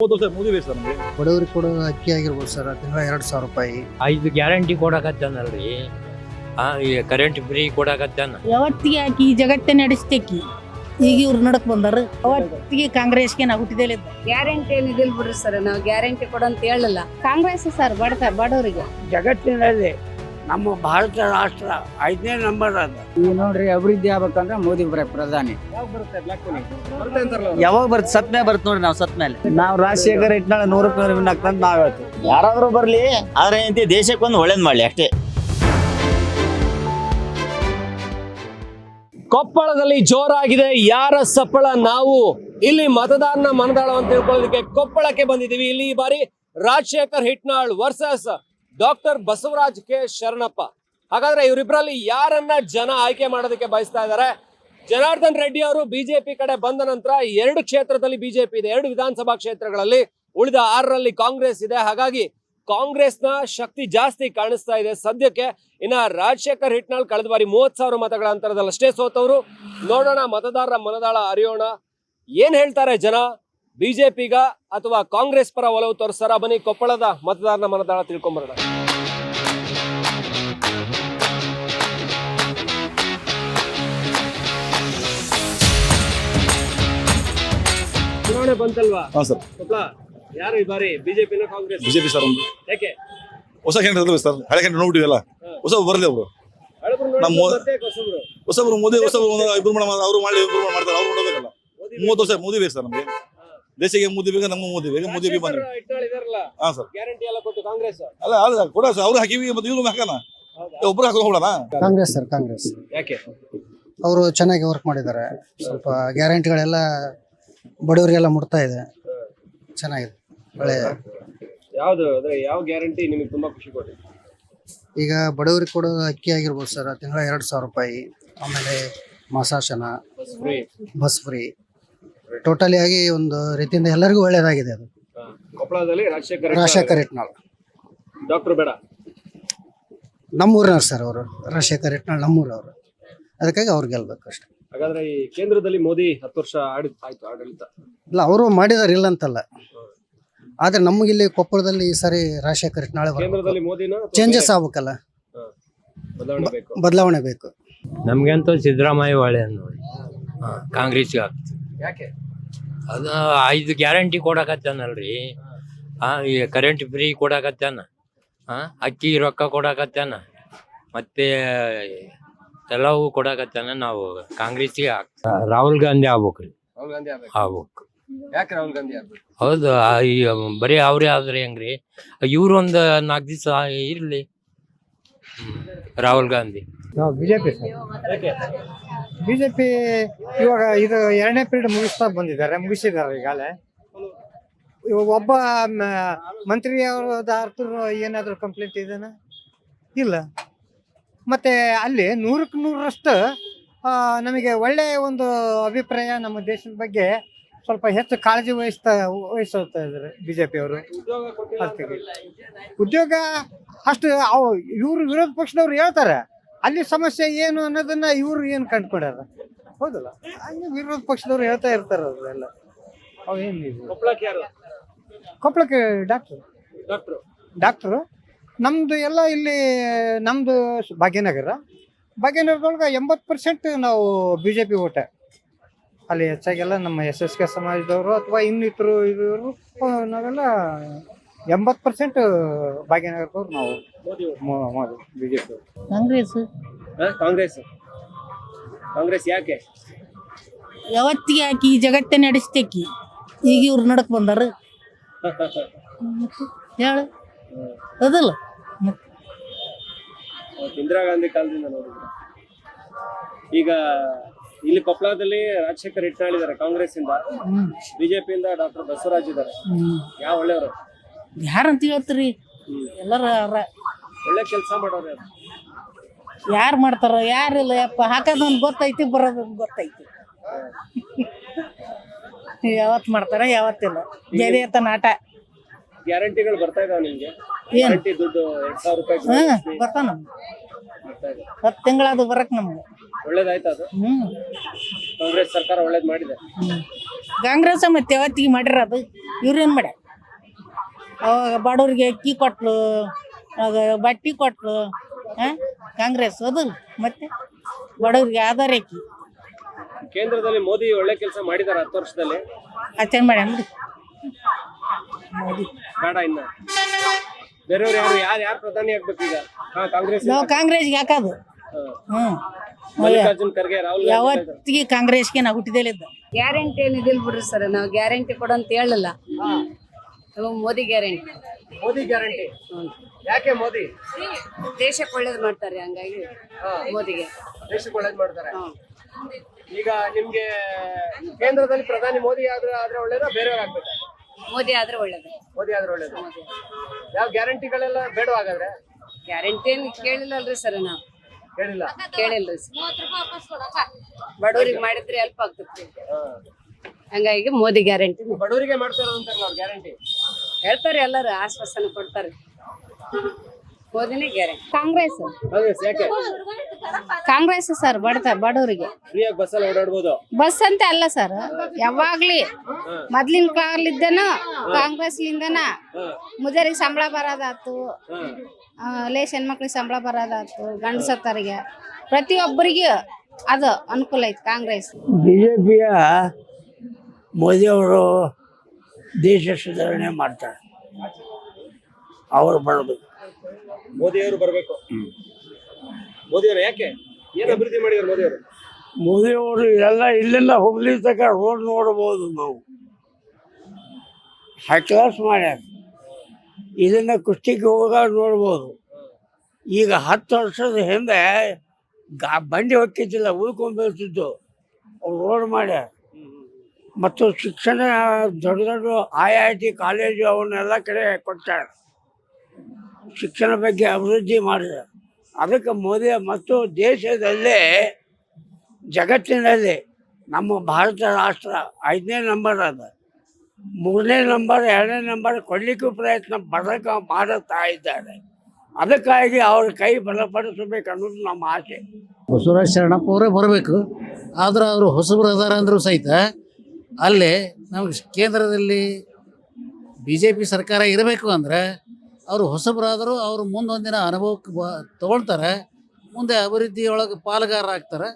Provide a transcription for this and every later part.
Sir ನಮಗೆ. ಬಡವರಿಗೆ ಕೊಡೋ ಅಕ್ಕಿ ಆಗಿರ್ಬೋದು ಸರ್ ತಿಂಗಳ ಎರಡು ಸಾವಿರ ರೂಪಾಯಿ. ಐದು ಗ್ಯಾರಂಟಿ ಕೊಡಕತ್ತಾನಲ್ರಿ ಆ ಈ ಕರೆಂಟ್ ಫ್ರೀ ಕೊಡಕತ್ತಾನ. ಯಾವತ್ತಿಗೆ ಆಕಿ ಈ ಜಗತ್ತೇ ನಡೆಸ್ತೇಕಿ? ಈಗ ಇವ್ರು ನಡಕ್ ಬಂದಾರ. ಅವತ್ತಿಗೆ ಕಾಂಗ್ರೆಸ್ಗೆ ನಾವು ಹುಟ್ಟಿದೇಲೆ ಗ್ಯಾರಂಟಿ ಏನಿದಿಲ್ ಬಿಡ್ರಿ ಸರ್ ನಾವು ಗ್ಯಾರಂಟಿ ಕೊಡು ಅಂತ ಹೇಳಲ್ಲ. ಕಾಂಗ್ರೆಸ್ ಸರ್ ಬಡತ ಬಡವರಿಗೆ. ಜಗತ್ತಿನಲ್ಲಿ ನಮ್ಮ ಭಾರತ ರಾಷ್ಟ್ರ ಐದನೇ ನಂಬರ್ ಅದು. ಈಗ ನೋಡ್ರಿ ಅಭಿವೃದ್ಧಿ ಆಗ್ಬೇಕಂದ್ರೆ ಮೋದಿ ಬರೋ ಪ್ರಧಾನಿ. ಯಾವಾಗ ಬರುತ್ತೆ ಸತ್ ಮೇಲೆ ಬರುತ್ತೆ ನೋಡಿ ನಾವು ಸತ್ ಮೇಲೆ. ನಾವು ರಾಜಶೇಖರ್ ಇಟ್ನಾಳ ನೂರಕ್ಕೆ ನೂರು ವಿನ್ ಆಗ್ತಂತ ನಾವ್ ಹೇಳ್ತೀವಿ. ಯಾರಾದ್ರೂ ಬರಲಿ ಆದ್ರೆ ಏನಂತ ದೇಶಕ್ಕೊಂದು ಒಳ್ಳೇದ್ ಮಾಡ್ಲಿ ಅಷ್ಟೇ. ಕೊಪ್ಪಳದಲ್ಲಿ ಜೋರಾಗಿದೆ ಯಾರ ಸಪ್ಪಳ ನಾವು? ಇಲ್ಲಿ ಮತದಾರನ ಮನದಾಳ ಅಂತ ತಿಳ್ಕೊಳ್ಳೋದಕ್ಕೆ ಕೊಪ್ಪಳಕ್ಕೆ ಬಂದಿದ್ದೀವಿ. ಇಲ್ಲಿ ಈ ಬಾರಿ Rajashekhar Hitnal versus doctor Basavaraj K Sharanappa. ಹಾಗಾದ್ರೆ ಇವರಿಬ್ಬರಲ್ಲಿ ಯಾರನ್ನ ಜನ ಆಯ್ಕೆ ಮಾಡೋದಕ್ಕೆ ಬಯಸ್ತಾ ಇದ್ದಾರೆ? ಜನಾರ್ದನ್ ರೆಡ್ಡಿ ಅವರು ಬಿಜೆಪಿ ಕಡೆ ಬಂದ ನಂತರ ಎರಡು ಕ್ಷೇತ್ರದಲ್ಲಿ ಬಿಜೆಪಿ ಇದೆ. ಎರಡು ವಿಧಾನಸಭಾ ಕ್ಷೇತ್ರಗಳಲ್ಲಿ ಉಳಿದ ಆರರಲ್ಲಿ ಕಾಂಗ್ರೆಸ್ ಇದೆ. ಹಾಗಾಗಿ ಕಾಂಗ್ರೆಸ್ನ ಶಕ್ತಿ ಜಾಸ್ತಿ ಕಾಣಿಸ್ತಾ ಇದೆ ಸದ್ಯಕ್ಕೆ. ಇನ್ನ ರಾಜಶೇಖರ್ ಹಿಟ್ನಾಳ್ ಕಳೆದ ಬಾರಿ ಮೂವತ್ ಸಾವಿರ ಮತಗಳ ಅಂತರದಲ್ಲಿ ಅಷ್ಟೇ ಸೋತವರು. ನೋಡೋಣ ಮತದಾರರ ಮನದಾಳ ಅರಿಯೋಣ. ಏನ್ ಹೇಳ್ತಾರೆ ಜನ? ಬಿಜೆಪಿಗ ಅಥವಾ ಕಾಂಗ್ರೆಸ್ ಪರ ಒಲವು ತೋರಿಸ್ತಾರ? ಬನ್ನಿ ಕೊಪ್ಪಳದ ಮತದಾರನ ಮನದಾಳ ತಿಳ್ಕೊಂಬರೋಣ. ಚುನಾವಣೆ ಬಂತಲ್ವಾ? ಹಾಂ ಸರ್. ಕೊಪ್ಪಳ ಯಾರು ಈ ಬಾರಿ ಬಿಜೆಪಿನ ಕಾಂಗ್ರೆಸ್? ಬಿಜೆಪಿ ಸರ್ ಒಂದು. ಯಾಕೆ? ಹೊಸ ಕ್ಯಾಂಡಿಡೇಟ್ ಸರ್. ಹಳೆ ಕ್ಯಾಂಡಿಡೇಟ್ ನೋಡ್ಬಿಟ್ಟಿವಲ್ಲ? ಹೊಸ ಬರಲಿ ಅವರು. ಹಳಬರು ನಮ್ಮ ನೋಡಿದ್ರೆ ಮೋ- ಮತ್ತೆ ಹೊಸಬ್ರು. ಹೊಸಬ್ರು ಮೋದಿ ಹೊಸಬ್ರು ಅವರು ಮಾಡಿ ಮಾಡ್ತಾರೆ ಅವ್ರು ಮೂವತ್ತು ವರ್ಷ ಮೋದಿ ಬೇಕು ಸರ್ ನಮಗೆ. ದೇಶಕ್ಕೆ ಮೋದಿ ಬೇಕು ನಮ್ಮ ಮೋದಿ ಬೇಕು ಮೋದಿ ಬಿ ಬಂದ್ರೆ ಹಾ ಹಿಟ್ನಾಳ್ ಇದಾರಲ್ಲ. ಹಾಂ ಸರ್ ಗ್ಯಾರಂಟಿ ಎಲ್ಲ ಕೊಟ್ಟು ಕಾಂಗ್ರೆಸ್. ಅಲ್ಲ ಅಲ್ಲ ಕೊಡ ಸರ್ ಅವ್ರು ಹಾಕಿವಿ ಮತ್ತೆ ಇವ್ರು ಹಾಕೋಣ. ಒಬ್ರು ಹಾಕೋ ಹೋಗೋಣ ಕಾಂಗ್ರೆಸ್ ಸರ್ ಕಾಂಗ್ರೆಸ್. ಯಾಕೆ? ಅವರು ಚೆನ್ನಾಗಿ ವರ್ಕ್ ಮಾಡಿದ್ದಾರೆ. ಸ್ವಲ್ಪ ಗ್ಯಾರಂಟಿಗಳೆಲ್ಲ ಬಡವರಿಗೆಲ್ಲ ಮುಟ್ತಾ ಇದೆ. ಚೆನ್ನಾಗಿದೆ. ಒಳ್ಳೆ ಯಾವ್ದು ಅಂದ್ರೆ ಯಾವ ಗ್ಯಾರಂಟಿ ನಿಮಗೆ ತುಂಬಾ ಖುಷಿ ಕೊಟ್ಟಿದೆ ಈಗ ಬಡವರಿಗೆ ಕೊಡೋದು ಅಕ್ಕಿ ಆಗಿರ್ಬೋದು ಸರ್ ತಿಂಗಳ ಎರಡು ಸಾವಿರ ರೂಪಾಯಿ. ಆಮೇಲೆ ಮಾಸಾಶನ ಫ್ರೀ. Bus free. ಟೋಟಲಿ ಆಗಿ ಒಂದು ರೀತಿಯಿಂದ ಎಲ್ಲರಿಗೂ ಒಳ್ಳೇದಾಗಿದೆ ಅದು. ಕೊಪ್ಪಳದಲ್ಲಿ ರಾಜಶೇಖರ್ ರಾಜಶೇಖರ್ ಇಟ್ನಾಳ್ ಡಾಕ್ಟರ್ ಬೇಡ. ನಮ್ಮೂರಿನವ್ರು ಸರ್ ಅವರು ರಾಜಶೇಖರ್ ಇಟ್ನಾಳ್ ನಮ್ಮೂರವರು. ಅದಕ್ಕಾಗಿ ಅವ್ರು ಗೆಲ್ಬೇಕು ಅಷ್ಟೇ. ಹಾಗಾದ್ರೆ ಈ ಕೇಂದ್ರದಲ್ಲಿ ಮೋದಿ ಹತ್ತು ವರ್ಷ ಆಡಿ ಆಯ್ತು ಆಡಳಿತ. ಇಲ್ಲ ಅವರು ಮಾಡಿದಾರೆ ಇಲ್ಲ ಅಂತಲ್ಲ. ಆದ್ರೆ ನಮಗಿಲ್ಲಿ ಕೊಪ್ಪಳದಲ್ಲಿ ಈ ಸಾರಿ ರಾಜಶೇಖರ್ ಇಟ್ನಾಳ್ ಕೇಂದ್ರದಲ್ಲಿ ಮೋದಿನ ಚೇಂಜಸ್? ಆಗ್ಬೇಕಲ್ಲ. ಬದಲಾವಣೆ ಬೇಕು. ಬದಲಾವಣೆ ಬೇಕು. ನಮ್ಗಂತೂ ಸಿದ್ದರಾಮಯ್ಯ ಒಳ್ಳೆ ನೋಡಿ. ಹಾ ಕಾಂಗ್ರೆಸ್ಗೆ ಆಗ್ತದೆ. ಯಾಕೆ? ಅದು ಐದು ಗ್ಯಾರಂಟಿ ಕೊಡಕತ್ತಾನಲ್ರಿ. ಹಾಂ. ಈ ಕರೆಂಟ್ ಫ್ರೀ ಕೊಡಕತ್ತಾನ. ಹಾ ಅಕ್ಕಿ ರೊಕ್ಕ ಕೊಡಕತ್ತಾನ. ಮತ್ತೆ ಎಲ್ಲವೂ ಕೊಡಕತ್ತಾನ ನಾವು ಕಾಂಗ್ರೆಸ್ಗೆ ರಾಹುಲ್ ಗಾಂಧಿ ಆಗ್ಬೇಕ್ರಿ. ರಾಹುಲ್ ಗಾಂಧಿ ಆಗ್ಬೇಕು. ಆಗ್ಬೇಕು. ಯಾಕೆ ರಾಹುಲ್ ಗಾಂಧಿ ಆಗ್ಬೇಕು? ಹೌದು ಆ, ಈ ಬರೀ ಅವ್ರೇ ಆದ್ರೆ ಹೆಂಗ್ರಿ? ಇವ್ರು ಒಂದು ನಾಲ್ಕು ದಿವಸ ಇರ್ಲಿ. ರಾಹುಲ್ ಗಾಂಧಿ. ಬಿಜೆಪಿ ಯಾಕೆ ಬಿಜೆಪಿ ಇವಾಗ ಇದು ಎರಡನೇ ಪೀರಿಯಡ್ ಮುಗಿಸ್ತಾ ಬಂದಿದ್ದಾರೆ ಮುಗಿಸಿದ್ದಾರೆ ಈಗಾಗಲೇ. ಇವಾಗ ಒಬ್ಬ ಮಂತ್ರಿ ಅವರದಾರ್ತು ಏನಾದರೂ ಕಂಪ್ಲೇಂಟ್ ಇದೆಯಾ ಇಲ್ಲ. ಮತ್ತೆ ಅಲ್ಲಿ ನೂರಕ್ಕೆ ನೂರರಷ್ಟು ನಮಗೆ ಒಳ್ಳೆಯ ಒಂದು ಅಭಿಪ್ರಾಯ ನಮ್ಮ ದೇಶದ ಬಗ್ಗೆ ಸ್ವಲ್ಪ ಹೆಚ್ಚು ಕಾಳಜಿ ವಹಿಸ್ತಾ ವಹಿಸ್ತಾ ಇದ್ದಾರೆ ಬಿ ಜೆ ಪಿಯವರು ಉದ್ಯೋಗ ಅಷ್ಟು ಅವು ಇವ್ರು ವಿರೋಧ ಪಕ್ಷದವ್ರು ಹೇಳ್ತಾರೆ. ಅಲ್ಲಿ ಸಮಸ್ಯೆ ಏನು ಅನ್ನೋದನ್ನ ಇವ್ರು ಏನು ಕಂಡ್ಕೊಂಡಾರ ಹೌದಲ್ಲ? ಹಂಗೆ ವಿರೋಧ ಪಕ್ಷದವ್ರು ಹೇಳ್ತಾ ಇರ್ತಾರ ಅದೆಲ್ಲ ಅವೇನು ಕೊಪ್ಪಳಕ್ಕೆ ಡಾಕ್ಟ್ರು ಡಾಕ್ಟ್ರು ಡಾಕ್ಟ್ರು ನಮ್ದು ಎಲ್ಲ ಇಲ್ಲಿ ನಮ್ದು ಭಾಗ್ಯನಗರ. ಭಾಗ್ಯನಗರದೊಳಗೆ ಎಂಬತ್ತು ಪರ್ಸೆಂಟ್ ನಾವು ಬಿ ಜೆ ಪಿ ಓಟ. ಅಲ್ಲಿ ಹೆಚ್ಚಾಗೆಲ್ಲ ನಮ್ಮ ಎಸ್ ಎಸ್ ಕೆ ಸಮಾಜದವರು ಅಥವಾ ಇನ್ನಿತರು ಇವರು ನಾವೆಲ್ಲ ಎಂಬತ್ತು ಪರ್ಸೆಂಟ್ ಭಾಗ್ಯನಗರದವ್ರು ನಾವು. Modi B J P Congress Congress. Congress ಯಾಕೆ? ಯಾವತ್ತಿಗೆ ಆಕಿ ಈ ಜಗತ್ತೇ ನಡೆಸ್ತೇಕಿ? ಈಗ ಇವ್ರು ನಡಕ್ ಬಂದಾರ. ಹೇಳು. ಅದಲ್ಲ. ಇಂದಿರಾ ಗಾಂಧಿ ಕಾಲದಿಂದ ನೋಡಿದ್ರೆ. ಈಗ ಇಲ್ಲಿ ಕೊಪ್ಪಳದಲ್ಲಿ ರಾಜಶೇಖರ್ ಇದ್ದಾರೆ ಕಾಂಗ್ರೆಸ್ ಇಂದ ಹ್ಮ್. ಬಿಜೆಪಿಯಿಂದ ಡಾಕ್ಟರ್ ಬಸವರಾಜ್ ಇದ್ದಾರೆ. ಹ್ಮ್. ಯಾವ ಒಳ್ಳೆಯವರು? ಯಾರಂತ ಹೇಳ್ತೀರಿ? ಎಲ್ಲರ ಒಳ್ಳೆ ಕೆಲಸ ಮಾಡೋರು ಯಾರು? ಯಾರು ಮಾಡ್ತಾರ ಯಾರಿಲ್ಲ ಯಪ್ಪ ಹಾಕೋದೊಂದು ಗೊತ್ತೈತಿ ಬರೋದೊಂದು ಗೊತ್ತೈತಿ. ಯಾವತ್ತು ಮಾಡ್ತಾರ ಯಾವತ್ತಿಲ್ಲ ಜಯದೇತ ನಾಟ ಗ್ಯಾರಂಟಿಗಳು ಬರ್ತಾ ಇದಾವ ನಿಮ್ಗೆ? ಗ್ಯಾರಂಟಿ ದುಡ್ಡು ಎರಡ್ ಸಾವಿರ ರೂಪಾಯಿ ಗೃಹಲಕ್ಷ್ಮಿ ಬರ್ತಾವ ನಮ್ಗೆ. ಹತ್ತು ತಿಂಗಳದು ಬರಕ್ ನಮ್ಗೆ. ಒಳ್ಳೇದಾಯ್ತು ಅದು. ಹ್ಮ್. ಕಾಂಗ್ರೆಸ್ ಸರ್ಕಾರ ಒಳ್ಳೇದ್ ಮಾಡಿದೆ. ಕಾಂಗ್ರೆಸ್ ಮತ್ತೆ ಯಾವತ್ತಿಗೆ ಮಾಡಿರೋದು? ಇವ್ರೇನು ಮಾಡ್ಯಾರ? ಬಡವ್ರಿಗೆ ಅಕ್ಕಿ ಕೊಟ್ಲು ಅವಾಗ ಬಟ್ಟೆ ಕೊಟ್ಲು ಹಾಂ ಕಾಂಗ್ರೆಸ್ ಅದು ಮತ್ತೆ ಬಡವ್ರಿಗೆ ಆಧಾರ ಅಕ್ಕಿ. ಕೇಂದ್ರದಲ್ಲಿ ಮೋದಿ ಒಳ್ಳೆ ಕೆಲಸ ಮಾಡಿದಾರೆ ಹತ್ತು ವರ್ಷದಲ್ಲಿ? ಅಷ್ಟೇನು ಮಾಡಿ ಬಿಡಿ. ಮೋದಿ. ಬೇಡ ಇನ್ನ. ಬೇರೆಯವ್ರು ಯಾರು ಯಾರು ಯಾರು ಪ್ರಧಾನಿ ಆಗ್ಬೇಕು ಈಗ? ಹಾ ಕಾಂಗ್ರೆಸ್ ನಾವು ಕಾಂಗ್ರೆಸ್ಗೆ ಹಾಕೋದು. ಹ್ಞೂ ಮಲ್ಲಿಕಾರ್ಜುನ್ ಖರ್ಗೆ ರಾಹುಲ್ ಗಾಂಧಿ ಇದ್ದಾರೆ. ಯಾವತ್ತಿಗೆ ಕಾಂಗ್ರೆಸ್ಗೆ ನಾವು ಹುಟ್ಟಿದೇಲಿದ್ದ ಗ್ಯಾರಂಟಿ ಏನು ಇದಿಲ್ಲ ಬಿಡ್ರಿ ಸರ್ ನಾವು ಗ್ಯಾರಂಟಿ ಕೊಡು ಅಂತ ಹೇಳಲ್ಲ. ನಾವು ಮೋದಿ ಗ್ಯಾರಂಟಿ. ಮೋದಿ ಗ್ಯಾರಂಟಿ. ಯಾಕೆ ಮೋದಿ? ದೇಶಕ್ಕೆ ಒಳ್ಳೇದು ಮಾಡ್ತಾರೆ ಹಂಗಾಗಿ ಮೋದಿಗೆ. ದೇಶಕ್ಕೆ ಒಳ್ಳೇದು ಮಾಡ್ತಾರೆ. ಹ್ಮ್. ಈಗ ನಿಮ್ಗೆ ಕೇಂದ್ರದಲ್ಲಿ ಪ್ರಧಾನಿ ಮೋದಿ ಆದ್ರೆ ಆದ್ರೆ ಒಳ್ಳೇದ? ಬೇರೆಯವ್ರು ಆಗ್ಬೇಕಾ? ಮೋದಿ ಆದ್ರೆ ಒಳ್ಳೇದು. ಮೋದಿ ಆದ್ರೆ ಒಳ್ಳೇದು. ಯಾವ ಗ್ಯಾರಂಟಿಗಳೆಲ್ಲ ಬೇಡ ಹಾಗಾದ್ರೆ? ಗ್ಯಾರಂಟಿ ಏನು ಕೇಳಿಲ್ಲಲ್ರಿ ಸರ್ ನಾವು. ಹೇಳಿಲ್ಲ ಕೇಳಿಲ್ರಿ ಸರ್. ಬಡವ್ರಿಗೆ ಮಾಡಿದ್ರೆ ಹೆಲ್ಪ್ ಆಗ್ತೈತಿ ಹಂಗಾಗಿ ಮೋದಿ ಗ್ಯಾರಂಟಿ ಬಡವರಿಗೆ ಗ್ಯಾರಂಟಿ? ಹೇಳ್ತಾರೆ ಎಲ್ಲರೂ ಆಶ್ವಾಸನೆ ಕೊಡ್ತಾರೆ. ಮೋದಿನೇ ಗ್ಯಾರಂಟಿ. ಕಾಂಗ್ರೆಸ್. ಕಾಂಗ್ರೆಸ್ ಯಾಕೆ? ಕಾಂಗ್ರೆಸ್ ಸರ್ ಬಡತ ಬಡವರಿಗೆ. ಫ್ರೀಯಾಗಿ ಬಸ್ಸಲ್ಲಿ ಓಡಾಡ್ಬೋದು? ಬಸ್ ಅಂತ ಅಲ್ಲ ಸರ್ ಯಾವಾಗ್ಲಿ ಮೊದ್ಲಿನ ಕಾಲಿದ್ದನ ಕಾಂಗ್ರೆಸ್ಲಿಂದನ ಮುಜರಿಗೆ ಸಂಬಳ ಬರೋದಾತು ಲೇಸ್ ಹೆಣ್ಮಕ್ಳಿಗೆ ಸಂಬಳ ಬರೋದಾತು ಗಂಡಸತ್ತರಿಗೆ ಪ್ರತಿಯೊಬ್ಬರಿಗೆ ಅದು ಅನುಕೂಲ ಐತಿ ಕಾಂಗ್ರೆಸ್. ಬಿಜೆಪಿಯ ಮೋದಿಯವರು ದೇಶ ಸುಧಾರಣೆ ಮಾಡ್ತಾರೆ. ಅವರು ಬರಬೇಕು. ಮೋದಿಯವರು ಬರಬೇಕು ಮೋದಿಯವರು ಯಾಕೆ? ಏನು ಅಭಿವೃದ್ಧಿ ಮಾಡಿದ್ರು ಮೋದಿಯವರು ಮೋದಿಯವರು ಎಲ್ಲ ಇಲ್ಲೆಲ್ಲ ಹುಬ್ಳಿ ತನಕ ರೋಡ್ ನೋಡ್ಬೋದು ನಾವು. ಹೈ ಕ್ಲಾಸ್ ಮಾಡ್ಯಾರ. ಇದನ್ನ ಕುಸ್ತಿಗೆ ಹೋಗಾಗ ನೋಡ್ಬೋದು. ಈಗ ಹತ್ತು ವರ್ಷದ ಹಿಂದೆ ಗಾ ಬಂಡಿ ಹೊಕ್ಕಿದ್ದಿಲ್ಲ ಉಳ್ಕೊಂಡ್ಬರ್ತಿದ್ದು ಅವ್ರು ರೋಡ್ ಮಾಡ್ಯಾರ. ಮತ್ತು ಶಿಕ್ಷಣ ದೊಡ್ಡ ದೊಡ್ಡ ಐ ಐ ಟಿ ಕಾಲೇಜು ಅವನ್ನೆಲ್ಲ ಕಡೆ ಕೊಟ್ಟಾರ ಶಿಕ್ಷಣ ಬಗ್ಗೆ ಅಭಿವೃದ್ಧಿ ಮಾಡಿದ. ಅದಕ್ಕೆ ಮೋದಿ ಮತ್ತು ದೇಶದಲ್ಲೇ, ಜಗತ್ತಿನಲ್ಲಿ ನಮ್ಮ ಭಾರತ ರಾಷ್ಟ್ರ ಐದನೇ ನಂಬರ್ ಅದ. ಮೂರನೇ ನಂಬರ್, ಎರಡನೇ ನಂಬರ್ ಕೊಡಲಿಕ್ಕೂ ಪ್ರಯತ್ನ ಬರಕ ಮಾಡುತ್ತಾ ಇದ್ದಾರೆ. ಅದಕ್ಕಾಗಿ ಅವ್ರ ಕೈ ಬಲಪಡಿಸಬೇಕು ಅನ್ನೋದು ನಮ್ಮ ಆಸೆ. ಬಸವರಾಜ ಶರಣಪ್ಪ ಅವರೇ ಬರಬೇಕು. ಆದ್ರೆ ಅವರು ಹೊಸಬ್ರು ಅಂದರೂ ಸಹಿತ ಅಲ್ಲಿ ನಮಗೆ ಕೇಂದ್ರದಲ್ಲಿ ಬಿ ಜೆ ಪಿ ಸರ್ಕಾರ ಇರಬೇಕು ಅಂದರೆ ಅವರು ಹೊಸಬರಾದರೂ ಅವರು ಮುಂದೊಂದಿನ ಅನುಭವಕ್ಕೆ ಬ ತೊಗೊಳ್ತಾರೆ ಮುಂದೆ ಅಭಿವೃದ್ಧಿಯೊಳಗೆ ಪಾಲುಗಾರರಾಗ್ತಾರೆ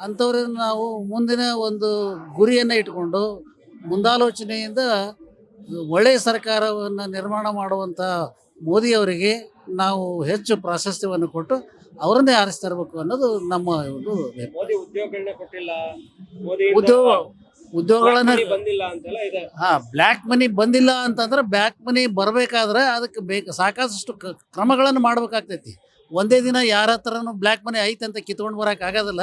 ಅಂಥವ್ರನ್ನ ನಾವು ಮುಂದಿನ ಒಂದು ಗುರಿಯನ್ನು ಇಟ್ಕೊಂಡು ಮುಂದಾಲೋಚನೆಯಿಂದ ಒಳ್ಳೆಯ ಸರ್ಕಾರವನ್ನು ನಿರ್ಮಾಣ ಮಾಡುವಂಥ ಮೋದಿಯವರಿಗೆ ನಾವು ಹೆಚ್ಚು ಪ್ರಾಶಸ್ತ್ಯವನ್ನು ಕೊಟ್ಟು ಅವರನ್ನೇ ಆರಿಸ್ತಾ ಇರಬೇಕು ಅನ್ನೋದು ನಮ್ಮ ಒಂದು ಮೋದಿ ಉದ್ಯೋಗಗಳನ್ನ ಕೊಟ್ಟಿಲ್ಲ. ಮೋದಿ ಉದ್ಯೋಗ ಉದ್ಯೋಗಗಳನ್ನು ಬಂದಿಲ್ಲ ಅಂತೆಲ್ಲ ಇದೆ. ಹಾ ಬ್ಲ್ಯಾಕ್ ಮನಿ ಬಂದಿಲ್ಲ ಅಂತಂದ್ರೆ ಬ್ಲ್ಯಾಕ್ ಮನಿ ಬರಬೇಕಾದ್ರೆ ಅದಕ್ಕೆ ಬೇಕು ಸಾಕಷ್ಟು ಕ- ಕ್ರಮಗಳನ್ನು ಮಾಡ್ಬೇಕಾಗ್ತೈತಿ. ಒಂದೇ ದಿನ ಯಾರ ಹತ್ರನೂ ಬ್ಲ್ಯಾಕ್ ಮನಿ ಐತೆ ಅಂತ ಕಿತ್ಕೊಂಡು ಬರೋಕೆ ಆಗೋದಿಲ್ಲ.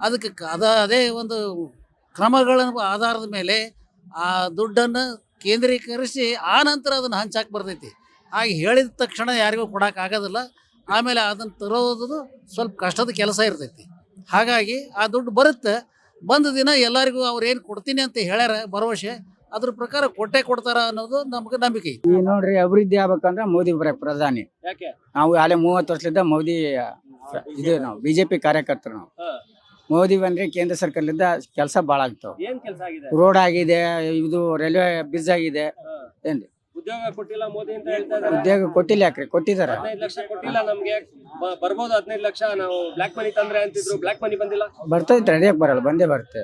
ಅದಕ್ಕೆ ಅದ ಅದೇ ಒಂದು ಕ್ರಮಗಳ ಆಧಾರದ ಮೇಲೆ ಆ ದುಡ್ಡನ್ನು ಕೇಂದ್ರೀಕರಿಸಿ ಆ ನಂತರ ಅದನ್ನು ಹಂಚಾಕೆ ಬರ್ತೈತಿ. ಹಾಗೆ ಹೇಳಿದ ತಕ್ಷಣ ಯಾರಿಗೂ ಕೊಡೋಕೆ ಆಗೋದಿಲ್ಲ. ಆಮೇಲೆ ಅದನ್ನು ತರೋದು ಸ್ವಲ್ಪ ಕಷ್ಟದ ಕೆಲಸ ಇರ್ತೈತಿ. ಹಾಗಾಗಿ ಆ ದುಡ್ಡು ಬರುತ್ತೆ. ಬಂದ ದಿನ ಎಲ್ಲರಿಗೂ ಅವ್ರು ಏನು ಕೊಡ್ತೀನಿ ಅಂತ ಹೇಳ್ಯಾರ ಭರವಸೆ ಅದ್ರ ಪ್ರಕಾರ ಕೊಟ್ಟೆ ಕೊಡ್ತಾರ ಅನ್ನೋದು ನಮ್ಗೆ ನಂಬಿಕೆ ಐತಿ. ಈ ನೋಡ್ರಿ ಅಭಿವೃದ್ಧಿ ಆಗ್ಬೇಕಂದ್ರೆ ಮೋದಿ ಬರಕ್ ಪ್ರಧಾನಿ. ಯಾಕೆ? ನಾವು ಅಲ್ಲೇ ಮೂವತ್ತು ವರ್ಷದಿಂದ ಮೋದಿ ಇದು ನಾವು ಬಿಜೆಪಿ ಕಾರ್ಯಕರ್ತರು ನಾವು. ಮೋದಿ ಬಂದ್ರೆ ಕೇಂದ್ರ ಸರ್ಕಾರದಿಂದ ಕೆಲಸ ಭಾಳ ಆಗ್ತಾವ. ಕೆಲಸ ಆಗಿದೆ? ರೋಡ್ ಆಗಿದೆ ಇದು ರೈಲ್ವೆ ಬ್ರಿಡ್ಜ್ ಆಗಿದೆ. ಏನ್ರಿ? ಉದ್ಯೋಗ ಕೊಟ್ಟಿಲ್ಲ ಮೋದಿ ಅಂತ ಹೇಳ್ತಾ ಇದಾರೆ ಉದ್ಯೋಗ ಕೊಟ್ಟಿಲ್ಲ ಯಾಕ್ರಿ? ಕೊಟ್ಟಿದ್ದಾರೆ? ಹದಿನೈದು ಲಕ್ಷ ಕೊಟ್ಟಿಲ್ಲ ನಮ್ಗೆ. ಬ- ಬರ್ಬೋದು ಹದಿನೈದು ಲಕ್ಷ. ನಾವು ಬ್ಲಾಕ್ ಮನಿ ತಂದ್ರೆ ಅಂತಿದ್ರು. ಬ್ಲಾಕ್ ಮನಿ ಬಂದಿಲ್ಲ. ಬರ್ತೈತ್ರಿ ರೆಡಿಯಾಗಿ ಬರಲ್ಲ ಬಂದೇ ಬರುತ್ತೆ.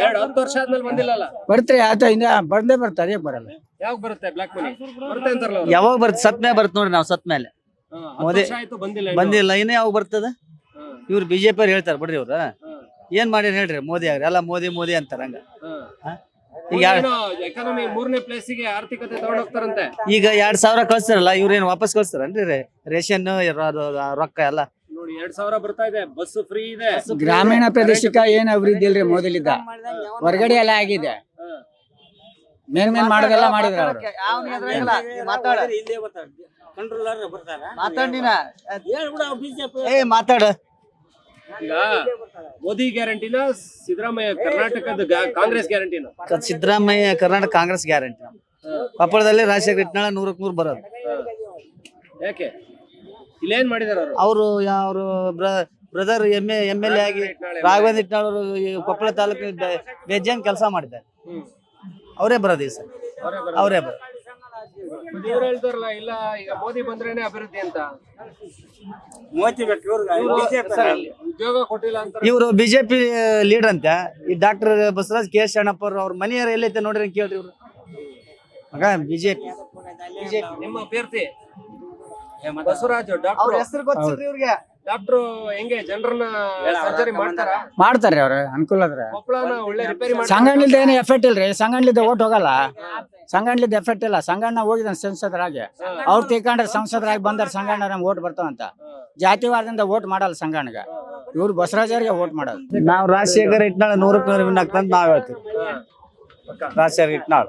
ಎರಡು ಹತ್ತು ವರ್ಷ ಆದ್ಮೇಲೆ ಬಂದಿಲ್ಲಲ್ಲ. ಬರ್ತ್ರಿ ಆತ ಇನ್ನ ಬಂದೇ ಬರ್ತಾರೆ ಅಡಿಯಕ್ ಬರಲ್ಲ. ಯಾವಾಗ ಬರುತ್ತೆ ಬ್ಲಾಕ್ ಮನಿ ಬರುತ್ತೆ ಅಂತಾರಲ್ಲ ಅವ್ರು. ಯಾವಾಗ ಬರುತ್ತೆ? ಸತ್ ಮೇಲೆ ಬರುತ್ತೆ ನೋಡಿ ನಾವು ಸತ್ ಮೇಲೆ. ಹಾ, ಹತ್ತು ಮೋದಿ- ವರ್ಷ ಆಯ್ತು ಬಂದಿಲ್ಲ ಇನ್ನು. ಬಂದಿಲ್ಲ ಇನ್ನೇ ಯಾವಾಗ ಬರ್ತದ? ಹಾ, ಇವ್ರು ಬಿಜೆಪಿ ಅವ್ರು ಹೇಳ್ತಾರೆ ಬಿಡ್ರಿ ಇವ್ರ. ಹಾ, ಏನ್ ಮಾಡ್ಯಾರ ಹೇಳ್ರಿ ಮೋದಿ ಆಗ್ರಿ ಎಲ್ಲ ಮೋದಿ ಮೋದಿ ಅಂತಾರ ಹಂಗ ಹಾ. ಈಗ ಎಕಾನಮಿ ಮೂರನೇ ಪ್ಲೇಸಿಗೆ ಆರ್ಥಿಕತೆ ತಗೊಂಡೋಗ್ತಾರಂತೆ ಈಗ ಎರಡ್ ಸಾವಿರ ಕಳ್ಸ್ತಾರಲ್ಲ ಇವ್ರೇನ್ ವಾಪಸ್ ಕಳ್ಸ್ತಾರನ್ರಿ ರೇಷನ್ ರೊಕ್ಕ ಎಲ್ಲ. ನೋಡಿ ಎರಡ್ ಸಾವಿರ ಬರ್ತಾ ಇದೆ ಬಸ್ ಫ್ರೀ ಇದೆ. ಗ್ರಾಮೀಣ ಪ್ರದೇಶಕ್ಕೆ ಏನ್ ಅಭಿವೃದ್ಧಿ ಇಲ್ರಿ ಮೊದಲಿದ್ದ? ಹೊರಗಡೆ ಎಲ್ಲ ಆಗಿದೆ. ಮೇನ್ ಮೇನ್ ಮಾಡೋದೆಲ್ಲ ಮಾಡಿದ್ರ ಏ ಮಾತಾಡ. ಈಗ ಮೋದಿ ಗ್ಯಾರಂಟಿನ ಸಿದ್ದರಾಮಯ್ಯ ಕರ್ನಾಟಕದ ಗಾ- ಕಾಂಗ್ರೆಸ್ ಗ್ಯಾರಂಟಿನ. ಸಿದ್ದರಾಮಯ್ಯ ಕರ್ನಾಟಕ ಕಾಂಗ್ರೆಸ್ ಗ್ಯಾರಂಟಿ. ಕೊಪ್ಪಳದಲ್ಲಿ ರಾಜಶೇಖರ ಇಟ್ನಾಳ ನೂರಕ್ ನೂರು ಬರೋದು. ಯಾಕೆ? ಇಲ್ಲೇನ್ ಮಾಡಿದಾರ ಅವರು? ಅವರು ಅವರು brother M A M L A ಆಗಿ ರಾಘವೇಂದ್ರ ಇಟ್ನಾಳ್ ಅವರು ಈ ಕೊಪ್ಪಳ ತಾಲೂಕಿನ ಬೇಜಾನ್ ಕೆಲಸ ಮಾಡಿದ್ದಾರೆ. ಅವರೇ ಬರೋದು ಈ ಸರ್ ಅವರೇ ಬರೋದು. ಇವ್ರು ಹೇಳ್ತಾರಲ್ಲ ಇಲ್ಲ ಈಗ ಮೋದಿ ಬಂದ್ರೇನೆ ಅಭಿವೃದ್ಧಿ ಅಂತ. ಮೋದಿ ಬೇಕು ಇವರು ಬಿಜೆಪಿ ಲೀಡರ್ ಅಂತ. ಈ doctor Basavaraj K S Sharanappa ಅವ್ರ ಮನೆಯವ್ರ ಎಲ್ಲೈತೆ ನೋಡ್ರಿ ಅಂತ ಕೇಳ್ರಿ ಇವ್ರು. ಮಗ ಬಿಜೆಪಿ. ನಿಮ್ಮ ಅಭ್ಯರ್ಥಿ ಬಸವರಾಜ್ ಅವ್ರ ಡಾಕ್ಟರ್ ಹೆಸರು ಗೊತ್ತಿಲ್ರಿ ಇವ್ರಿಗೆ. ಡಾಕ್ಟರ್ ಹೆಂಗೆ ಜನರನ್ನ ಸರ್ಜರಿ ಮಾಡ್ತಾರ? ಮಾಡ್ತಾರೆ ಅವ್ರ ಅನುಕೂಲ ಆದ್ರೆ. ಕೊಪ್ಪಳನ ಒಳ್ಳೆ ರಿಪೇರಿ ಮಾಡಿ ಸಂಗಣ್ಲಿದ್ದ ಏನು ಎಫೆಕ್ಟ್ ಇಲ್ರಿ ಸಂಗಣ್ಲಿದ್ದ ಓಟ್ ಹೋಗಲ್ಲ. ಸಂಗಣ್ಲಿದ್ದ ಎಫೆಕ್ಟ್ ಇಲ್ಲ ಸಂಗಣ್ಣ ಹೋಗಿದ ಸಂಸದರಾಗಿ. ಅವ್ರು ತಿಳ್ಕೊಂಡ್ರೆ ಸಂಸದರಾಗಿ ಬಂದ್ರೆ ಸಂಘಣ್ಣ ನಮ್ಗೆ ಓಟ್ ಬರ್ತಾವಂತ. ಜಾತಿವಾರದಿಂದ ಓಟ್ ಮಾಡಲ್ಲ ಸಂಗಣ್ಣಗ. ಇವ್ರು ಬಸವರಾಜರಿಗೆ ವೋಟ್ ಮಾಡೋದು. ನಾವು ರಾಜಶೇಖರ್ ಇಟ್ನಾಳ್ ನೂರಕ್ಕೆ ನೂರು ವಿನ್ ಆಗ್ತಂತ ನಾವ್ ಹೇಳ್ತೀವಿ. ರಾಜಶೇಖರ್ ಇಟ್ನಾಳ್.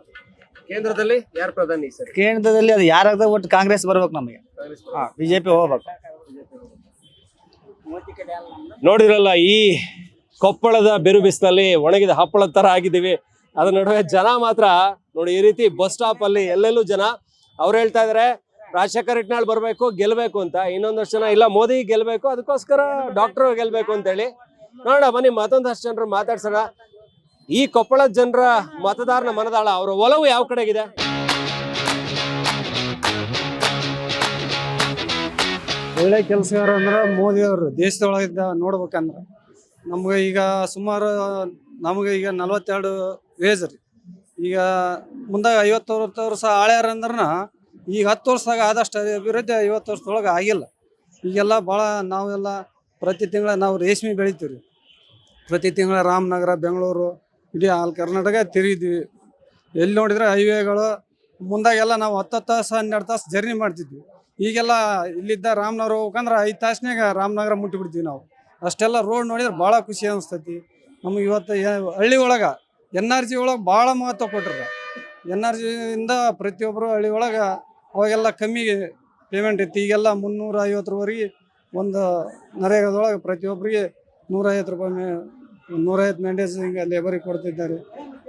ಕೇಂದ್ರದಲ್ಲಿ ಯಾರು ಪ್ರಧಾನಿ ಸರ್? ಕೇಂದ್ರದಲ್ಲಿ ಅದು ಯಾರಾಗ್ದ ಒಟ್ಟು ಕಾಂಗ್ರೆಸ್ ಬರ್ಬೇಕು ನಮಗೆ. ಹಾ ಬಿಜೆಪಿ ಹೋಗ್ಬೇಕು. ನೋಡಿರಲ್ಲ ಈ ಕೊಪ್ಪಳದ ಬಿರು ಬಿಸಿಲಲ್ಲಿ ಒಣಗಿದ ಹಪ್ಪಳದ ತರ ಆಗಿದ್ದೀವಿ. ಅದ್ರ ನಡುವೆ ಜನ ಮಾತ್ರ ನೋಡಿ ಈ ರೀತಿ ಬಸ್ ಸ್ಟಾಪ್ ಅಲ್ಲಿ ಎಲ್ಲೆಲ್ಲೂ ಜನ ಅವ್ರು ಹೇಳ್ತಾ ಇದಾರೆ ರಾಜಶೇಖರ್ ಇಟ್ನಾಳ್ ಬರಬೇಕು, ಗೆಲ್ಬೇಕು ಅಂತ. ಇನ್ನೊಂದಷ್ಟು ಜನ ಇಲ್ಲ, ಮೋದಿ ಗೆಲ್ಬೇಕು, ಅದಕ್ಕೋಸ್ಕರ ಡಾಕ್ಟರ್ ಗೆಲ್ಬೇಕು ಅಂತ ಹೇಳಿ ನೋಡೋಣ, ಬನ್ನಿ, ಮತ್ತೊಂದಷ್ಟು ಜನರು ಮಾತಾಡ್ಸೋಣ. ಈ ಕೊಪ್ಪಳ ಜನರ ಮತದಾರನ ಮನದಾಳ, ಅವರ ಒಲವು ಯಾವ ಕಡೆಗಿದೆ? ಒಳ್ಳೆ ಕೆಲಸಗಾರ ಅಂದ್ರೆ ಮೋದಿ ಅವರು ದೇಶದೊಳಗಿದ್ದ ನೋಡ್ಬೇಕಂದ್ರೆ. ನಮ್ಗೆ ಈಗ ಸುಮಾರು, ನಮ್ಗೆ ಈಗ ನಲ್ವತ್ತೆರಡು ವೇಜ್ ರೀ. ಈಗ ಮುಂದಾಗ ಐವತ್ತು ವರ್ಷ ಆಳ್ಯಾರ ಅಂದ್ರನ ಈಗ ಹತ್ತು ವರ್ಷದಾಗ ಆದಷ್ಟು ಅಭಿವೃದ್ಧಿ ಐವತ್ತು ವರ್ಷದೊಳಗೆ ಆಗಿಲ್ಲ. ಈಗೆಲ್ಲ ಭಾಳ ನಾವೆಲ್ಲ ಪ್ರತಿ ತಿಂಗಳ ನಾವು ರೇಷ್ಮೆ ಬೆಳಿತೀವಿ ರೀ ಪ್ರತಿ ತಿಂಗಳ ರಾಮನಗರ, ಬೆಂಗಳೂರು, ಇಡೀ ಆಲ್ ಕರ್ನಾಟಕ ತಿರುಗಿದ್ವಿ. ಎಲ್ಲಿ ನೋಡಿದ್ರೆ ಹೈವೇಗಳು, ಮುಂದಾಗೆಲ್ಲ ನಾವು ಹತ್ತು ತಾಸು, ಹನ್ನೆರಡು ತಾಸು ಜರ್ನಿ ಮಾಡ್ತಿದ್ವಿ. ಈಗೆಲ್ಲ ಇಲ್ಲಿದ್ದ ರಾಮನಗರ ಹೋಗ್ಬೇಕಂದ್ರೆ ಐದು ತಾಸಿನಾಗ ರಾಮನಗರ ಮುಟ್ಟಿಬಿಡ್ತೀವಿ ನಾವು. ಅಷ್ಟೆಲ್ಲ ರೋಡ್ ನೋಡಿದ್ರೆ ಭಾಳ ಖುಷಿ ಅನಿಸ್ತೈತಿ. ನಮ್ಗೆ ಇವತ್ತು ಹಳ್ಳಿ ಒಳಗೆ, ಎನ್ ಆರ್ ಜಿ ಒಳಗೆ ಭಾಳ ಮಹತ್ವ ಕೊಟ್ಟರು ಎನ್ ಆರ್ ಜಿಯಿಂದ ಪ್ರತಿಯೊಬ್ಬರು ಹಳ್ಳಿ ಒಳಗೆ ಅವಾಗೆಲ್ಲ ಕಮ್ಮಿ ಪೇಮೆಂಟ್ ಇತ್ತು. ಈಗೆಲ್ಲ ಮುನ್ನೂರ ಐವತ್ತರವರೆಗೆ ಒಂದು ನರೇಗಾದೊಳಗೆ ಪ್ರತಿಯೊಬ್ಬರಿಗೆ ನೂರೈವತ್ತು ರೂಪಾಯಿ ಮೇ, ನೂರೈವತ್ತು ಮ್ಯಾಂಡೇಜ್ ಹಿಂಗೆ ಲೇಬರಿಗೆ ಕೊಡ್ತಿದ್ದಾರೆ.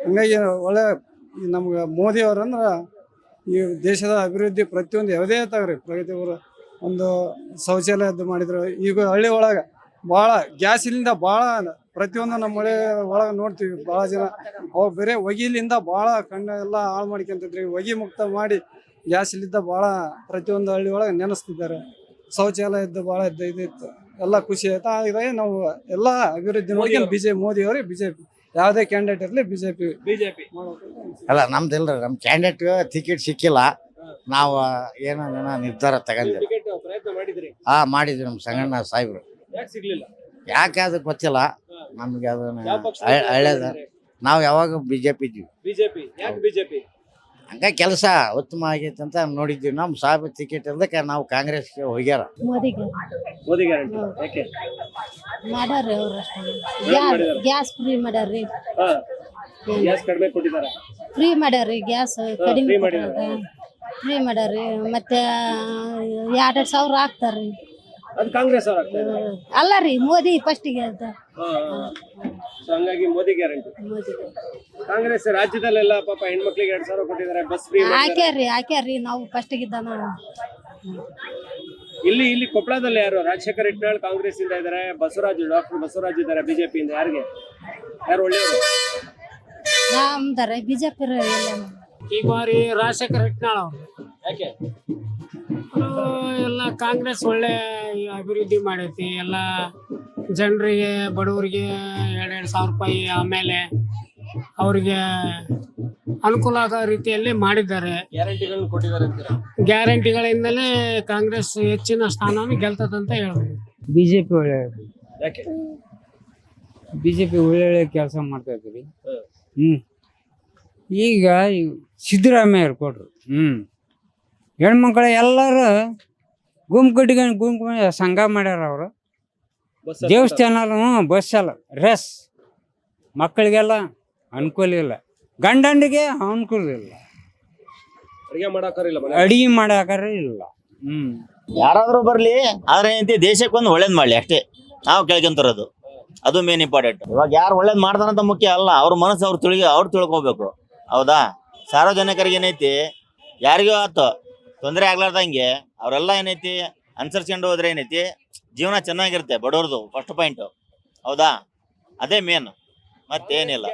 ಹಂಗಾಗಿ ಒಳ್ಳೆ ನಮ್ಗೆ ಮೋದಿ ಅವ್ರಂದ್ರೆ ಈ ದೇಶದ ಅಭಿವೃದ್ಧಿ ಪ್ರತಿಯೊಂದು ಯಾವುದೇ ತಗ್ರಿ ಪ್ರಗತಿಯವರು ಒಂದು ಶೌಚಾಲಯದ್ದು ಮಾಡಿದ್ರು ಈಗ ಹಳ್ಳಿ ಒಳಗೆ ಭಾಳ ಗ್ಯಾಸಿಲಿಂದ ಭಾಳ ಪ್ರತಿಯೊಂದು ನಮ್ಮ ಮಳೆ ಒಳಗೆ ನೋಡ್ತೀವಿ ಭಾಳ ಜನ. ಅವು ಬೇರೆ ಹೊಗಿಲಿಂದ ಭಾಳ ಕಣ್ಣು ಎಲ್ಲ ಹಾಳು ಮಾಡ್ಕೊಂತಿದ್ರಿ. ಹೊಗೆ ಮುಕ್ತ ಮಾಡಿ ಗ್ಯಾಸ್ಲಿದ್ದ ಭಾಳ ಪ್ರತಿಯೊಂದು ಹಳ್ಳಿ ಒಳಗೆ ನೆನೆಸ್ತಿದ್ದಾರೆ. ಶೌಚಾಲಯದ್ದು ಭಾಳ ಇದ್ದ ಇದಿತ್ತು ಎಲ್ಲ ಖುಷಿ ಆಯ್ತು. ಹಾಗಾಗಿ ನಾವು ಎಲ್ಲ ಅಭಿವೃದ್ಧಿ ನೋಡಿ ಬಿ ಜೆ ಮೋದಿ ಅವ್ರಿಗೆ ಬಿ ಜೆ ಪಿ ಯಾವುದೇ ಕ್ಯಾಂಡಿಡೇಟ್ ಇರಲಿ ಬಿ ಜೆ ಪಿ ಬಿಜೆಪಿ. ಅಲ್ಲ ನಮ್ದು ಇಲ್ರಿ ನಮ್ಮ ಕ್ಯಾಂಡಿಡೇಟ್ ಟಿಕೆಟ್ ಸಿಕ್ಕಿಲ್ಲ. ನಾವು ಏನೋ ಏನೋ ನಿರ್ಧಾರ ತಗೊಂಡಿಲ್ಲ ಟಿಕೆಟ್ ಪ್ರಯತ್ನ ಮಾಡಿದ್ರಿ? ಹಾ ಮಾಡಿದ್ವಿ ನಮ್ಮ ಸಂಗಣ್ಣ ಸಾಹೇಬ್ರು. ಯಾಕೆ ಸಿಗ್ಲಿಲ್ಲ? ಯಾಕೆ ಅದು ಗೊತ್ತಿಲ್ಲ. ನಮ್ಗೆ ಅದನ್ನ ಹಳೇದ ನಾವು ಯಾವಾಗ ಬಿಜೆಪಿ ಇದ್ವಿ ಬಿಜೆಪಿ. ಯಾಕೆ ಬಿಜೆಪಿ? ಹಂಗ ಕೆಲಸ ಉತ್ತಮ ಆಗೈತೆ ಅಂತ ನೋಡಿದ್ದೀವಿ. ನಮ್ಮ ಸಾಹೇಬ್ ಟಿಕೆಟ್ ಇರ್ದಕ್ಕೆ ನಾವು ಕಾಂಗ್ರೆಸ್ಗೆ ಹೋಗ್ಯಾರ. ಮೋದಿಗೆ. ಮೋದಿ ಗ್ಯಾರಂಟಿ ಯಾಕೆ? ಮಾಡ್ಯಾರ್ರಿ ಅವ್ರು ಗ್ಯಾಸ್ ಗ್ಯಾಸ್ ಫ್ರೀ ಮಾಡ್ಯಾರ್ರಿ ಹಾ. ಗ್ಯಾಸ್ ಕಡಿಮೆ ಕೊಟ್ಟಿದ್ದಾರೆ ಫ್ರೀ ಮಾಡ್ಯಾರ್ರಿ ಗ್ಯಾಸ್ ಕಡಿಮೆ. ಫ್ರೀ ಮಾಡ್ಯಾರ್ರಿ ಮತ್ತೆ ಎರಡೆರಡು ಸಾವಿರ ಹಾಕ್ತಾರ್ರಿ ಅದು ಕಾಂಗ್ರೆಸ್ ಅವ್ರ ಅಲ್ಲ ರೀ ಮೋದಿ ಫಸ್ಟಿಗೆ ಅಂತ. ಹಂಗಾಗಿ ಮೋದಿ ಗ್ಯಾರಂಟಿ. ಕಾಂಗ್ರೆಸ್ ರಾಜ್ಯದಲ್ಲೆಲ್ಲ ಪಾಪ ಹೆಣ್ಮಕ್ಳಿಗೆ ಎರಡ್ ಸಾವಿರ ಕೊಟ್ಟಿದ್ದಾರೆ ಬಸ್ ಫ್ರೀ ಹಾಕ್ಯಾರ್ರಿ ಹಾಕ್ಯಾರ್ರಿ ನಾವು ಫಸ್ಟಿಗಿದ್ದಾನ ಇಲ್ಲಿ ಇಲ್ಲಿ ಕೊಪ್ಪಳದಲ್ಲಿ ಯಾರು? ರಾಜಶೇಖರ್ ಇಟ್ನಾಳ್ ಕಾಂಗ್ರೆಸ್ ಇಂದ ಇದಾರೆ ಬಸವರಾಜ್ ಡಾಕ್ಟರ್ ಬಸವರಾಜ್ ಇದ್ದಾರೆ ಬಿಜೆಪಿ ಇಂದ ಯಾರಿಗೆ? ಯಾರು ಒಳ್ಳೆಯವರು? ನಮ್ದಾರ ಬಿಜೆಪಿ ಈ ಬಾರಿ ರಾಜಶೇಖರ್ ಹಿಟ್ನಾಳ್ ಅವರು. ಯಾಕೆ? ಎಲ್ಲ ಕಾಂಗ್ರೆಸ್ ಒಳ್ಳೆ ಅಭಿವೃದ್ಧಿ ಮಾಡೈತಿ. ಎಲ್ಲ ಜನರಿಗೆ ಬಡವರಿಗೆ ಎರಡೆರಡು ಸಾವಿರ ರೂಪಾಯಿ ಆಮೇಲೆ ಅವರಿಗೆ ಅನುಕೂಲ ಆಗೋ ರೀತಿಯಲ್ಲಿ ಮಾಡಿದ್ದಾರೆ. ಗ್ಯಾರಂಟಿಗಳನ್ನ ಕೊಟ್ಟಿದ್ದಾರೆ ಅಂತೀರಾ? ಗ್ಯಾರಂಟಿಗಳಿಂದಲೇ ಕಾಂಗ್ರೆಸ್ ಹೆಚ್ಚಿನ ಸ್ಥಾನವನ್ನು ಗೆಲ್ತದಂತ ಹೇಳ್ಬೋದು. ಬಿಜೆಪಿ ಒಳ್ಳೆ ಯಾಕೆ? ಬಿಜೆಪಿ ಒಳ್ಳೊಳ್ಳೆ ಕೆಲಸ ಮಾಡ್ತಾ ಇದ್ದೀವಿ ಹ್ಞೂ ಈಗ ಸಿದ್ದರಾಮಯ್ಯ ಕೊಟ್ರು. ಹ್ಮ್. ಹೆಣ್ಮಕ್ಳು ಎಲ್ಲರೂ ಗುಂಪು ಕಟ್ಕೊಂಡು ಗುಂಪು ಸಂಘ ಮಾಡ್ಯಾರ ಅವರು. ದೇವಸ್ಥಾನ ಬಸ್ ಅಲ್ಲ ರೆಸ್. ಮಕ್ಕಳಿಗೆಲ್ಲ ಅನುಕೂಲ ಇಲ್ಲ. ಗಂಡನಿಗೆ ಅನುಕೂಲ ಇಲ್ಲ. ಅಡಿಗೆ ಮಾಡಕ್ಕಾರಿಲ್ಲ ಮನೆ ಅಡಿಗೆ ಮಾಡಾಕಾರ ಇಲ್ಲ. ಹ್ಮ್. ಯಾರಾದ್ರೂ ಬರ್ಲಿ ಆದ್ರೆ ಏನಂತಿ ದೇಶಕ್ಕೆ ಒಂದು ಒಳ್ಳೇದ್ ಮಾಡ್ಲಿ ಅಷ್ಟೇ. ನಾವು ಕೇಳ್ಕೊಂತಿರೋದು ಅದು ಮೇನ್ ಇಂಪಾರ್ಟೆಂಟ್ ಇವಾಗ ಯಾರು ಒಳ್ಳೇದ್ ಮಾಡ್ತಾರಂತ ಮುಖ್ಯ ಅಲ್ಲ ಅವ್ರ ಮನಸ್ಸು ಅವ್ರು ತಿಳಿ ಅವ್ರು ತಿಳ್ಕೊಬೇಕು. ಹೌದಾ? ಸಾರ್ವಜನಿಕರಿಗೆ ಏನೈತಿ? ಯಾರಿಗೂ ಆತು. ತೊಂದರೆ ಆಗ್ಲಾರ್ದಂಗೆ ಅವರೆಲ್ಲ ಏನೈತಿ ಅನುಸರಿಸ್ಕೊಂಡು ಹೋದ್ರೆ ಏನೈತಿ, ಜೀವನ ಚೆನ್ನಾಗಿರುತ್ತೆ ಬಡವ್ರದು ಫಸ್ಟ್ ಪಾಯಿಂಟ್ ಹೌದಾ? ಅದೇ ಮೇನ್ ಮತ್ತೇನಿಲ್ಲ.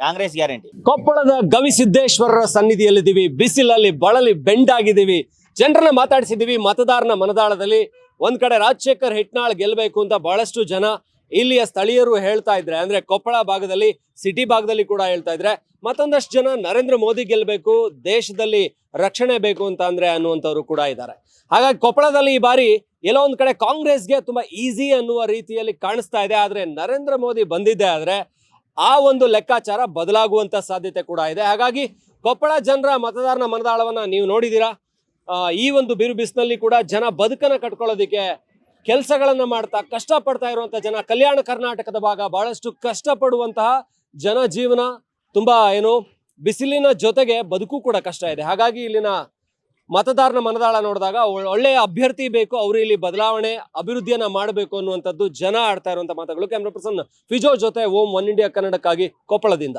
ಕಾಂಗ್ರೆಸ್ ಗ್ಯಾರಂಟಿ ಕೊಪ್ಪಳದ ಗವಿಸಿದ್ದೇಶ್ವರರ ಸನ್ನಿಧಿಯಲ್ಲಿದ್ದೀವಿ. ಬಿಸಿಲಲ್ಲಿ ಬಳಲಿ ಬೆಂಡಾಗಿದ್ದೀವಿ. ಜನರನ್ನ ಮಾತಾಡಿಸಿದ್ದೀವಿ. ಮತದಾರನ ಮನದಾಳದಲ್ಲಿ ಒಂದ್ ಕಡೆ ರಾಜಶೇಖರ್ ಹಿಟ್ನಾಳ್ ಗೆಲ್ಲಬೇಕು ಅಂತ ಬಹಳಷ್ಟು ಜನ ಇಲ್ಲಿಯ ಸ್ಥಳೀಯರು ಹೇಳ್ತಾ ಇದ್ರೆ, ಅಂದ್ರೆ ಕೊಪ್ಪಳ ಭಾಗದಲ್ಲಿ, ಸಿಟಿ ಭಾಗದಲ್ಲಿ ಕೂಡ ಹೇಳ್ತಾ ಇದ್ರೆ, ಮತ್ತೊಂದಷ್ಟು ಜನ ನರೇಂದ್ರ ಮೋದಿ ಗೆಲ್ಲಬೇಕು ದೇಶದಲ್ಲಿ ರಕ್ಷಣೆ ಬೇಕು ಅಂತ ಅಂದ್ರೆ ಅನ್ನುವಂಥವ್ರು ಕೂಡ ಇದ್ದಾರೆ. ಹಾಗಾಗಿ ಕೊಪ್ಪಳದಲ್ಲಿ ಈ ಬಾರಿ ಎಲ್ಲೋ ಒಂದ್ ಕಡೆ ಕಾಂಗ್ರೆಸ್ಗೆ ತುಂಬಾ ಈಸಿ ಅನ್ನುವ ರೀತಿಯಲ್ಲಿ ಕಾಣಿಸ್ತಾ ಇದೆ. ಆದ್ರೆ ನರೇಂದ್ರ ಮೋದಿ ಬಂದಿದ್ದೆ ಆದ್ರೆ ಆ ಒಂದು ಲೆಕ್ಕಾಚಾರ ಬದಲಾಗುವಂತ ಸಾಧ್ಯತೆ ಕೂಡ ಇದೆ. ಹಾಗಾಗಿ ಕೊಪ್ಪಳ ಜನರ ಮತದಾರನ ಮನದಾಳವನ್ನ ನೀವು ನೋಡಿದೀರಾ ಈ ಒಂದು ಬಿರು ಕೂಡ ಜನ ಬದುಕನ್ನ ಕಟ್ಕೊಳ್ಳೋದಿಕ್ಕೆ ಕೆಲಸಗಳನ್ನ ಮಾಡ್ತಾ ಕಷ್ಟಪಡ್ತಾ ಇರುವಂಥ ಜನ, ಕಲ್ಯಾಣ ಕರ್ನಾಟಕದ ಭಾಗ ಬಹಳಷ್ಟು ಕಷ್ಟಪಡುವಂತಹ ಜನ ಜೀವನ ತುಂಬಾ ಏನು ಬಿಸಿಲಿನ ಜೊತೆಗೆ ಬದುಕು ಕೂಡ ಕಷ್ಟ ಇದೆ. ಹಾಗಾಗಿ ಇಲ್ಲಿನ ಮತದಾರನ ಮನದಾಳ ನೋಡಿದಾಗ ಒಳ್- ಒಳ್ಳೆಯ ಅಭ್ಯರ್ಥಿ ಬೇಕು, ಅವರು ಇಲ್ಲಿ ಬದಲಾವಣೆ, ಅಭಿವೃದ್ಧಿಯನ್ನ ಮಾಡಬೇಕು ಅನ್ನುವಂಥದ್ದು ಜನ ಆಡ್ತಾ ಇರುವಂತಹ ಮಾತುಗಳು. ಕ್ಯಾಮ್ರಾ ಪರ್ಸನ್ ಫಿಜೋ ಜೊತೆ ಓಂ ಒನ್ ಇಂಡಿಯಾ ಕನ್ನಡಕ್ಕಾಗಿ ಕೊಪ್ಪಳದಿಂದ.